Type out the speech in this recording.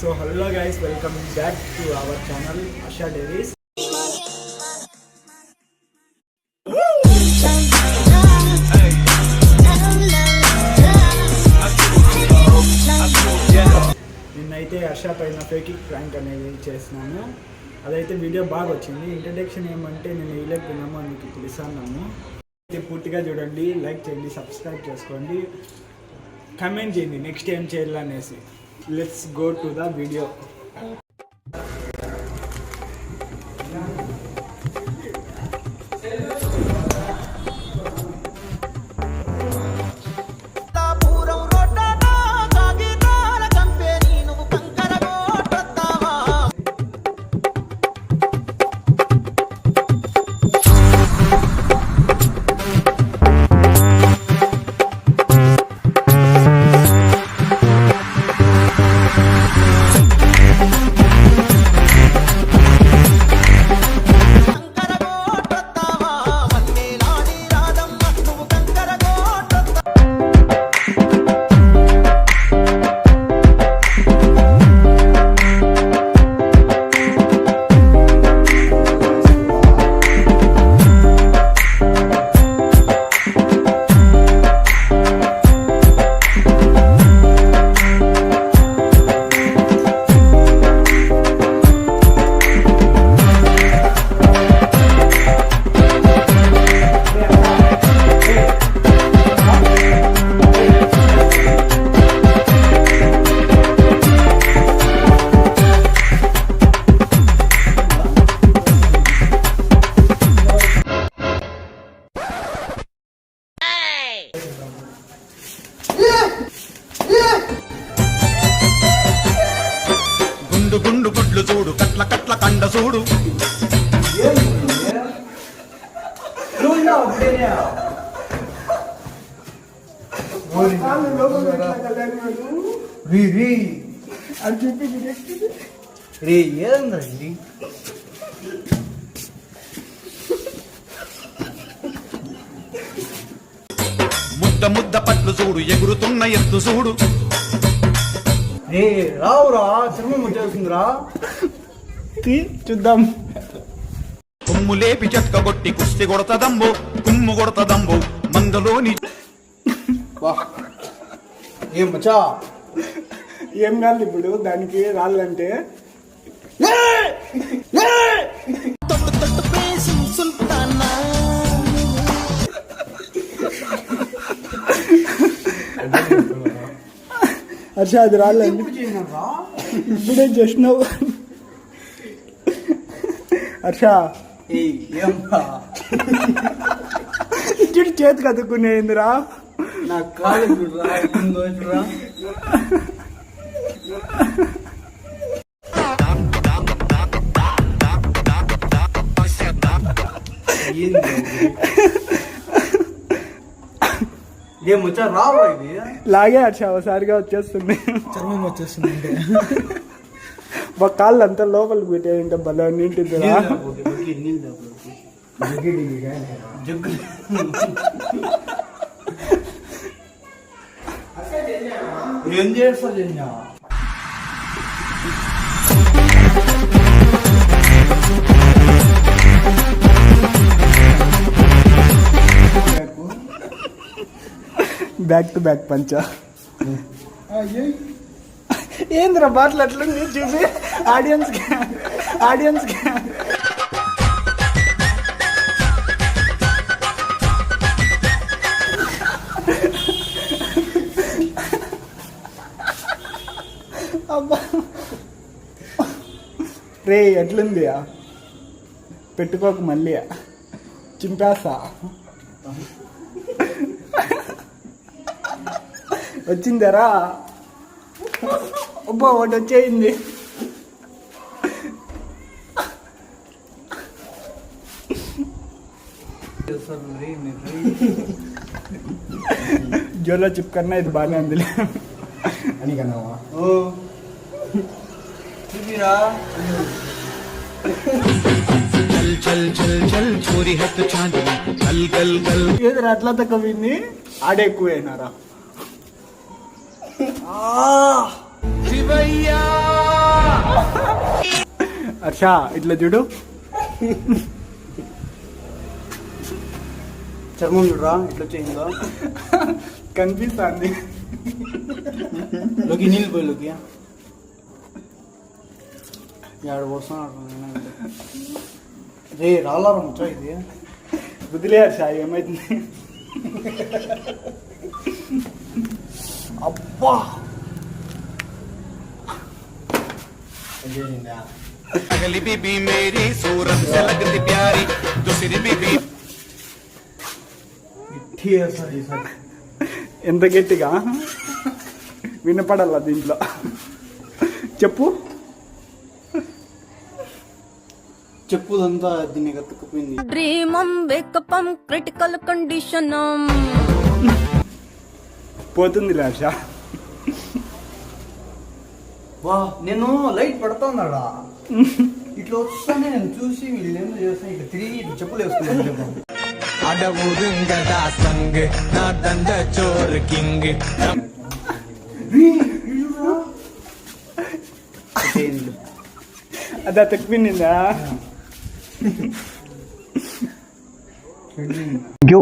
So hello guys welcome back to our channel Asha diaries నిన్నైతే అషా పైన faking prank అనేది చేసినాను అదైతే వీడియో బాగా వచ్చింది. ఇంట్రడక్షన్ ఏమంటే నేను వేయలేకపోయినాము అని మీకు ఇస్తాను అయితే పూర్తిగా చూడండి లైక్ చేయండి సబ్స్క్రైబ్ చేసుకోండి. కమెంట్ చేయండి నెక్స్ట్ ఏం చేయాలనేసి. Let's go to the video గుండు గుండు గుడ్లు చూడు కట్ల కట్ల కండ చూడు. రే ఏంద్రా ఇది ముద్ద ముద్ద పట్లు చూడు ఎగురుతున్న ఎత్తు చూడు. రే రావురా చర్మం వచ్చేస్తుందిరా చూద్దాం. కొమ్ము లేపి చెక్క కొట్టి కుస్తి కొడతదంబు కుమ్ము కొడతదంబు మందలోని ఏం మచ్చా? ఏం కాదు ఇప్పుడు దానికి రాళ్ళంటే. హర్ష అది రాళ్ళండి ఇప్పుడే చేసినావు. హర్ష ఇచ్చుడు చేతి కదుక్కునేందిరా. నా కాలు చూడరా ఉందో చూడరా ఏం వచ్చా? రావా ఇది? లాగే హర్ష ఒకసారిగా వచ్చేస్తుంది. చర్మం వచ్చేస్తుంది అంటే. ఒక కాళ్ళు అంతా లోపలికి పెట్టే ఇంకా భలే నింటిదిరా జగ్గు. ఏం చేస్తా బ్యాక్ టు బ్యాక్ పంచ ఏంద్రా బాటలు అట్లుంది? చూసి ఆడియన్స్ ఆడియన్స్ అబ్బా. రే ఎట్లుంది పెట్టుకోక మళ్ళీ చింపేస్తా. వచ్చిందరా? అబ్బా ఒకటి వచ్చేయింది జ్వర చిప్ కన్నా ఇది బాగానే ఉందిలే. అని కన్నావా ఓ. చూపిరా. చల్ చల్ చల్ చల్ చోరీ హత్ చాందిని. గల్ గల్ గల్ ఏదిరా అట్లా తక్కువ ఆడే ఎక్కువైనారా శివయ్యా హర్ష ఇట్లా చూడు. చర్మం చూడరా ఇట్లా చేయిందో కనిపిస్తుంది. లోకి నీళ్ళు పోయి లోకి. ఏడు పోస్తున్నాడు రే రాలారం వచ్చా ఇది? వదిలే హర్ష ఏమైతుంది? अगली बीबी मेरी सूरत से लगती प्यारी दूसरी बीबी ఇట్టి వేస్తుంది ఈసారి ఎంత గట్టిగా వినపడాల దీంట్లో చెప్పు చెప్పుదంతా దీన్ని కత్తుకుపోయింది డ్రీమం వేకపం క్రిటికల్ కండిషనం పోతుంది హర్ష వా నేను లైట్ పడుతున్నాడా ఇట్లా వస్తానే నేను చూసి వీళ్ళు ఏం చేస్తా ఇట్లా తిరిగి ఇట్లా చెప్పులు వేసుకున్నాను అడవుదుంగదా సంగ్ నా దండ చోర్ కింగ్ అదా తక్కువిందా Thank you.